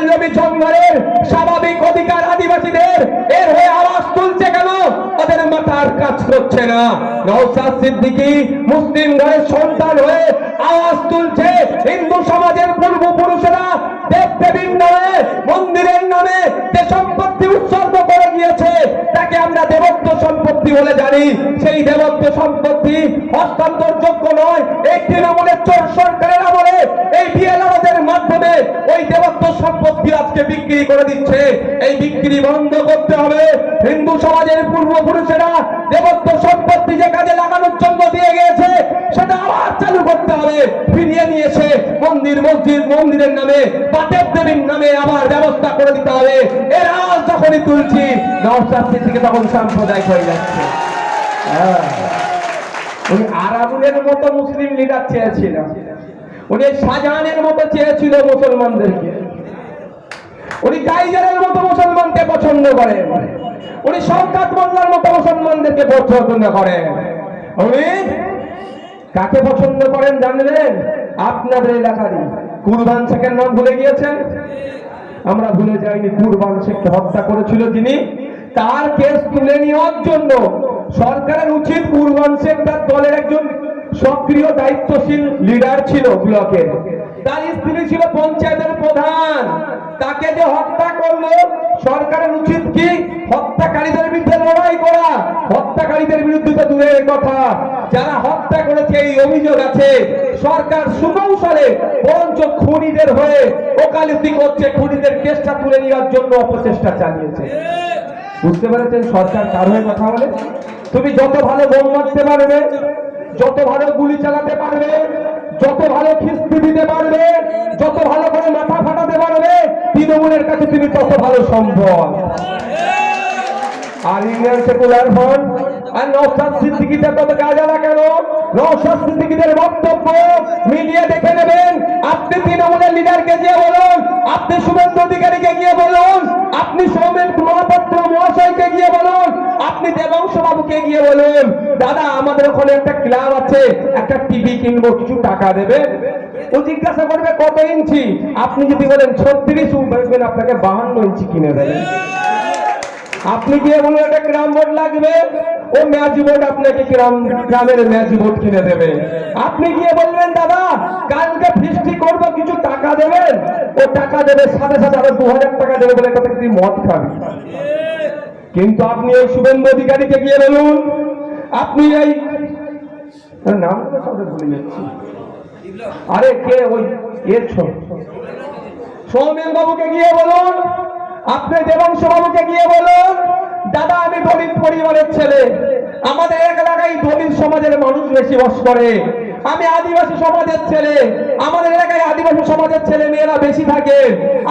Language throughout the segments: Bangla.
পল্লবী জঙ্গলের স্বাভাবিক অধিকার আদিবাসীদের এর হয়ে আওয়াজ তুলছে কেন? ওদের মাথার কাজ করছে না। নওশাদ সিদ্দিকী মুসলিম ঘরের সন্তান হয়ে আওয়াজ তুলছে। হিন্দু সমাজের পূর্বপুরুষেরা মন্দিরের নামে যে সম্পত্তি উৎসর্গ করে গিয়েছে তাকে আমরা দেবত্ব সম্পত্তি বলে জানি। সেই দেবত্ব সম্পত্তি হস্তান্তরযোগ্য নয়। এই তৃণমূলের চোর সরকারের আমলে এই বিএলআরদের মাধ্যমে ওই দেবত্ব আজকে বিক্রি করে দিচ্ছে। এই বিক্রি বন্ধ করতে হবে। হিন্দু সমাজের পূর্বপুরুষেরা দেবত্ব সম্পত্তি যে কাজে লাগানোর জন্য দিয়ে গিয়েছে, সেটা আবার চালু করতে হবে। ফিরিয়ে নিয়েছে মন্দির, মসজিদ, মন্দিরের নামে দেব দেবীর নামে আবার ব্যবস্থা করে দিতে হবে। এর যখনই তুলছি, নওশাদ থেকে তখন সাম্প্রদায়িক হয়ে যাচ্ছে। হ্যাঁ। উনি আরাবুলের মতো মুসলিম লিডার চেয়েছিল উনি শাহজাহানের মতো চেয়েছিল মুসলমানদেরকে। উনি কাইজারের মতো মুসলমানকে পছন্দ করেন। উনি শওকাত মোল্লার মতো মুসলমানদেরকে পছন্দ করেন। উনি কাকে পছন্দ করেন জানলেন? আপনাদের এলাকারই। কুরবান শেখের নাম ভুলে গিয়েছেন? আমরা ভুলে যাইনি, কুরবান শেখকে হত্যা করেছিল যিনি তার কেস তুলে নেওয়ার জন্য সরকারের উচিত কুরবান শেখ তার দলের একজন সক্রিয়, দায়িত্বশীল লিডার ছিল ব্লকের। তার স্ত্রী ছিল পঞ্চায়েতের প্রধান। তাকে যে হত্যা করল, সরকারের উচিত কি? হত্যাকারীদের বিরুদ্ধে লড়াই করা। হত্যাকারীদের বিরুদ্ধে তো দূরের কথা। যারা হত্যা করেছে, এই অভিযোগ আছে। সরকার সুকৌশলে বরঞ্চ খুনিদের হয়ে ওকালতি করছে। খুনিদের কেসটা তুলে নেওয়ার জন্য অপচেষ্টা চালিয়েছে। বুঝতে পেরেছেন সরকার কার হয়ে কথা বলে? তুমি যত ভালো বোম মারতে পারবে, যত ভালো গুলি চালাতে পারবে যত ভালো খিস্তি দিতে পারবে, যত ভালো করে মাথা ফাটাতে পারবে, তৃণমূলের কাছে তুমি তত ভালো সম্ভব। আর ইন্ডিয়ান সেকুলার ফ্রন্ট, আর নওশাদ সিদ্দিকিতে তত কাজে না কেন? নওশাদ সিদ্দিকিদের বক্তব্য মিডিয়া দেখে নেবেন। আপনি তৃণমূলের লিডারকে গিয়ে বলুন, আপনি শুভেন্দু অধিকারীকে গিয়ে বলুন, আপনি সৌমেন মহাপাত্র মহাশয়কে গিয়ে বলুন, আপনি দেবাংশ বাবুকে গিয়ে বলুন, দাদা, আমাদের ওখানে একটা ক্লাব আছে, একটা টিভি কিনবো, কিছু টাকা দেবে? ও জিজ্ঞাসা করবে, কত ইঞ্চি? আপনি যদি বলেন, ছত্রিশ আপনাকে বাহান্ন ইঞ্চি কিনে আপনি গিয়ে বলুন, একটা বোর্ড লাগবে, ও বোর্ড আপনাকে গ্রাম, গ্রামের ম্যাচ বোর্ড কিনে দেবে। আপনি গিয়ে বলবেন দাদা, কালকে ফিস্টি করব, কিছু টাকা দেবেন? ও টাকা দেবে, সাথে সাথে আরও দু হাজার টাকা দেবে বলে কথা মদ খাবি। কিন্তু আপনি এই শুভেন্দু অধিকারীকে গিয়ে বলুন, আপনি এই সব ভুলে যাচ্ছি। আরে কে ওই এর সৌমেন বাবুকে গিয়ে বলুন, আপনি দেবাংশ বাবুকে গিয়ে বলুন, দাদা, আমি দলিত পরিবারের ছেলে। আমাদের এলাকায় দলিত সমাজের মানুষ বেশি বাস করে। আমি আদিবাসী সমাজের ছেলে। আমাদের এলাকায় আদিবাসী সমাজের ছেলে মেয়েরা বেশি থাকে।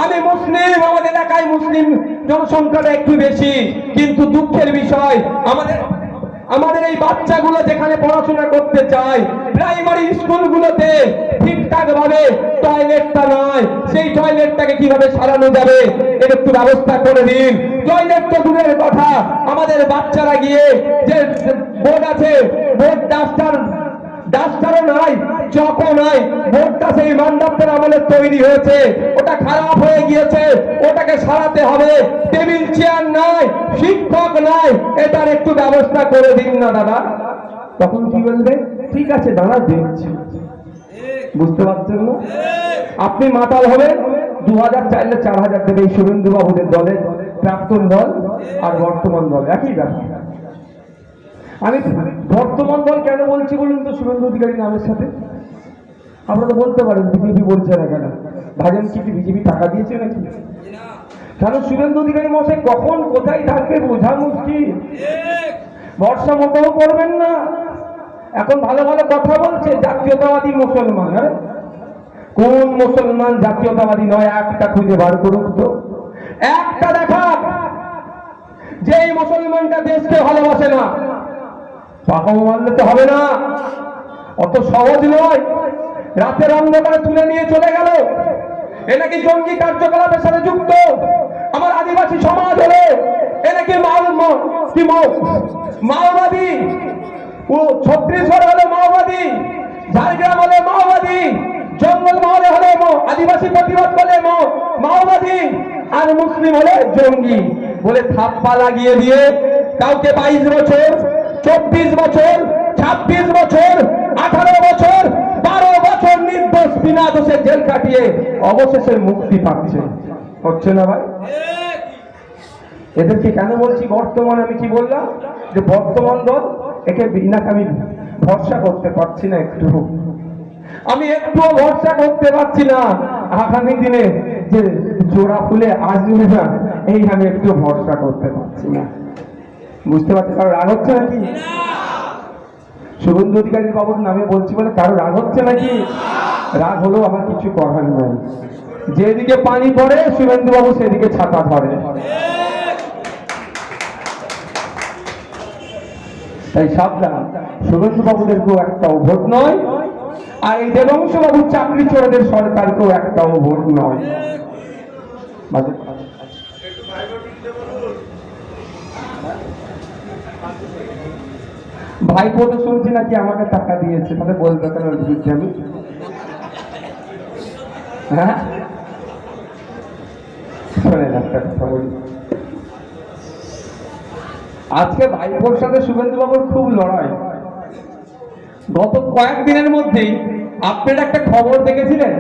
আমি মুসলিম, আমাদের এলাকায় মুসলিম জনসংখ্যাটা একটু বেশি, কিন্তু দুঃখের বিষয়, আমাদের আমাদের এই বাচ্চাগুলো যেখানে পড়াশোনা করতে চায় প্রাইমারি স্কুলগুলোতে ঠিকঠাক ভাবে টয়লেটটা নয়। সেই টয়লেটটাকে কীভাবে সারানো যাবে? এর একটু ব্যবস্থা করে দিন। টয়লেট তো দূরের কথা। আমাদের বাচ্চারা গিয়ে যে বোর্ড আছে বোর্ড ডাস্টার ডাস্টারও নাই চকও নাই বোর্ডটা সেই মান্ডাপ্তের আমলে তৈরি হয়েছে। ওটা খারাপ হয়ে গিয়েছে, ওটাকে সারাতে হবে। টেবিল চেয়ার নাই, শিক্ষক নাই, এটার একটু ব্যবস্থা করে দিন না, দাদা। তখন কি বলবে? ঠিক আছে, দাদা, দেখছি। বুঝতে পারছেন না? আপনি মাতাল হবেন দু হাজার চাইলে চার হাজার দেবে এই শুভেন্দু বাবুদের দলে, প্রাক্তন দল আর বর্তমান দল, একই ব্যাপার। আমি বর্তমান দল কেন বলছি বলুন তো শুভেন্দু অধিকারী নামের সাথে? আপনারা বলতে পারেন, বিজেপি বলছে না কেন? ভাজন কি বিজেপি টাকা দিয়েছে নাকি? কেন শুভেন্দু অধিকারী মশাই কখন কোথায় থাকবে বোঝা মুশকিল। বর্ষা মতও করবেন না। এখন ভালো ভালো কথা বলছে, জাতীয়তাবাদী মুসলমান হ্যাঁ কোন মুসলমান জাতীয়তাবাদী নয়, একটা খুঁজে বার করুক তো। একটা দেখা যে মুসলমানটা দেশকে ভালোবাসে না পাকাও মারলে তো হবে না। অত সহজ নয়। রাতের অন্ধকারে তুলে নিয়ে চলে গেল। এ নাকি জঙ্গি কার্যকলাপের সাথে যুক্ত। আমার আদিবাসী সমাজ হলে এ নাকি মাওবাদী। ও ছত্রিশগড় হলে মাওবাদী। ঝাড়গ্রাম হলে মাওবাদী। জঙ্গল মহলে হলে আদিবাসী প্রতিবাদ করলে মাওবাদী। আর মুসলিম হলে জঙ্গি। বলে থাপ্পা লাগিয়ে দিয়ে কাউকে বাইশ বছর চব্বিশ বছর, ছাব্বিশ বছর, আঠারো বছর, বারো বছর নির্দোষ বিনা দোষে জেল কাটিয়ে অবশেষে মুক্তি পাচ্ছে। হচ্ছে না ভাই? এদেরকে কেন বলছি বর্তমান আমি কি বললাম? যে বর্তমান দল একে বিনা আমি ভরসা করতে পারছি না একটু। আমি একটুও ভরসা করতে পারছি না আগামী দিনে যে জোড়া ফুলে আসবে না, এই আমি একটু ভরসা করতে পারছি না। বুঝতে পারছি, কারও রাগ হচ্ছে নাকি? শুভেন্দু অধিকারীর বাবুর নামে বলছি বলে কারও রাগ হচ্ছে নাকি? রাগ হলেও আমার কিছু করার নাই। যেদিকে পানি পড়ে শুভেন্দু বাবু সেদিকে ছাতা ধরে। তাই সাবধান শুভেন্দু বাবুদেরকেও একটাও ভোট নয়, আর এই দেবংশ বাবুর চাকরি চোরদের সরকারকেও একটাও ভোট নয়। ভাইপো তো শুনছি নাকি আমাকে টাকা দিয়েছে? তাহলে বলবে কেন আমি হ্যাঁ? শোনেন একটা কথা বলি। আজকে ভাইপোর সাথে শুভেন্দু বাবুর খুব লড়াই। গত কয়েকদিনের মধ্যেই আপনারা একটা খবর দেখেছিলেন?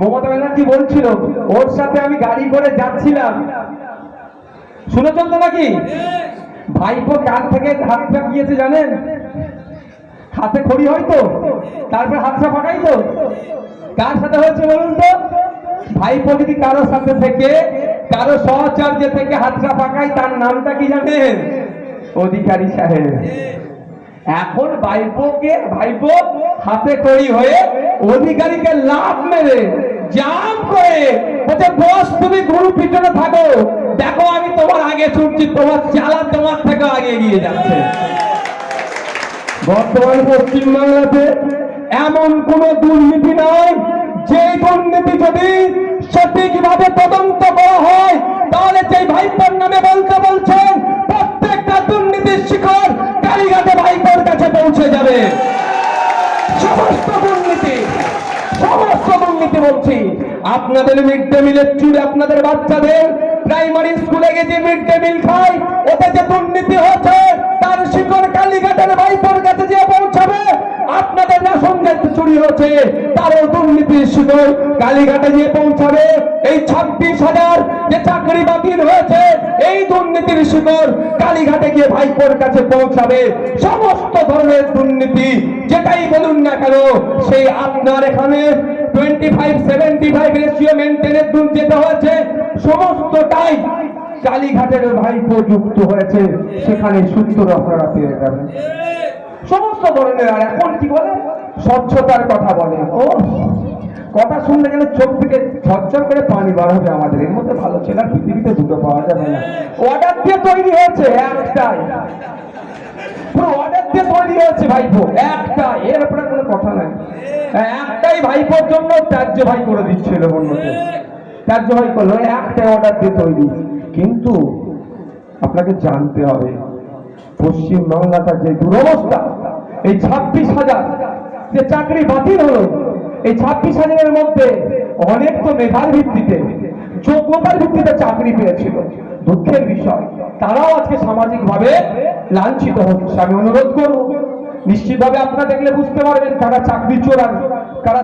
মমতা ব্যানার্জি বলছিল, ওর সাথে আমি গাড়ি করে যাচ্ছিলাম। শুনেছেন তো নাকি? ভাইপো কাল থেকে হাত গিয়েছে জানেন? হাতে খড়ি হয় তো, তারপর হাতটা ফাঁকাই তো। কার সাথে হয়েছে বলুন তো? ভাইপো যদি কারও সাথে থেকে, কারও সহচর্য থেকে হাতটা পাকায় তার নামটা কি জানেন? অধিকারী সাহেব। এখন ভাইপোকে, ভাইপো হাতে করি হয়ে অধিকারীকে লাভ মেরে, জাম করে বস, তুমি গুরু পিছনে থাকো। দেখো, আমি তোমার আগে ছুটছি তোমার চালা তোমার থেকে আগে এগিয়ে যাচ্ছে। বর্তমান পশ্চিমবাংলাতে এমন কোন দুর্নীতি নয় যে দুর্নীতি যদি সঠিকভাবে তদন্ত করা হয়, তাহলে যে ভাইপোর নামে বলতে বলছেন, প্রত্যেকটা দুর্নীতির শিখর কালীঘাটে ভাইপোর কাছে পৌঁছে যাবে। সমস্ত দুর্নীতি সমস্ত দুর্নীতি বলছি। আপনাদের মিড ডে মিলের চুড়ে আপনাদের বাচ্চাদের প্রাইমারি স্কুলে গিয়ে যে মিড ডে মিল খায়, ওতে যে দুর্নীতি হচ্ছে, তার শিকড় কালীঘাটের ভাইপোর কাছে যে পৌঁছাবে। আপনাদের রেশন যে চুরি হচ্ছে, তারও দুর্নীতির শিকড় কালীঘাটে গিয়ে পৌঁছাবে। এই ছাব্বিশ হাজার যে চাকরি বাতিল হয়েছে, এই দুর্নীতির শিকড় কালীঘাটে গিয়ে ভাইপোর কাছে পৌঁছাবে। সমস্ত ধরনের দুর্নীতি, যেটাই বলুন না কেন, সেই আপনার এখানে twenty five seventy five ratio মেনটেনের যেতে হয়েছে সমস্তটাই কালীঘাটের ভাইপো যুক্ত হয়েছে। সেখানে সূত্র আপনারা সমস্ত ধরনের, আর এখন কি বলে? স্বচ্ছতার কথা বলে। ও, কথা শুনলে গেলে চোখ থেকে ঝরঝর করে পানি বার হবে আমাদের। এর মধ্যে ভালো ছেলে পৃথিবীতে দুটো পাওয়া যাবে না। অর্ডার দিয়ে তৈরি হয়েছে, একটাই। একটাই ভাই দিচ্ছিল কিন্তু আপনাকে জানতে হবে, পশ্চিম বাংলাটা যে দুরবস্থা, এই ছাব্বিশ হাজার যে চাকরি বাতিল হলো, এই ছাব্বিশ হাজারের মধ্যে অনেক তো মেধার ভিত্তিতে, যোগ্যতার ভিত্তিতে চাকরি পেয়েছিল। দুঃখের বিষয়। তারাও আজকে সামাজিক ভাবে লাঞ্ছিত হচ্ছে। আমি অনুরোধ করব, নিশ্চিতভাবে আপনারা দেখলে বুঝতে পারবেন কারা চাকরি চোরান তারা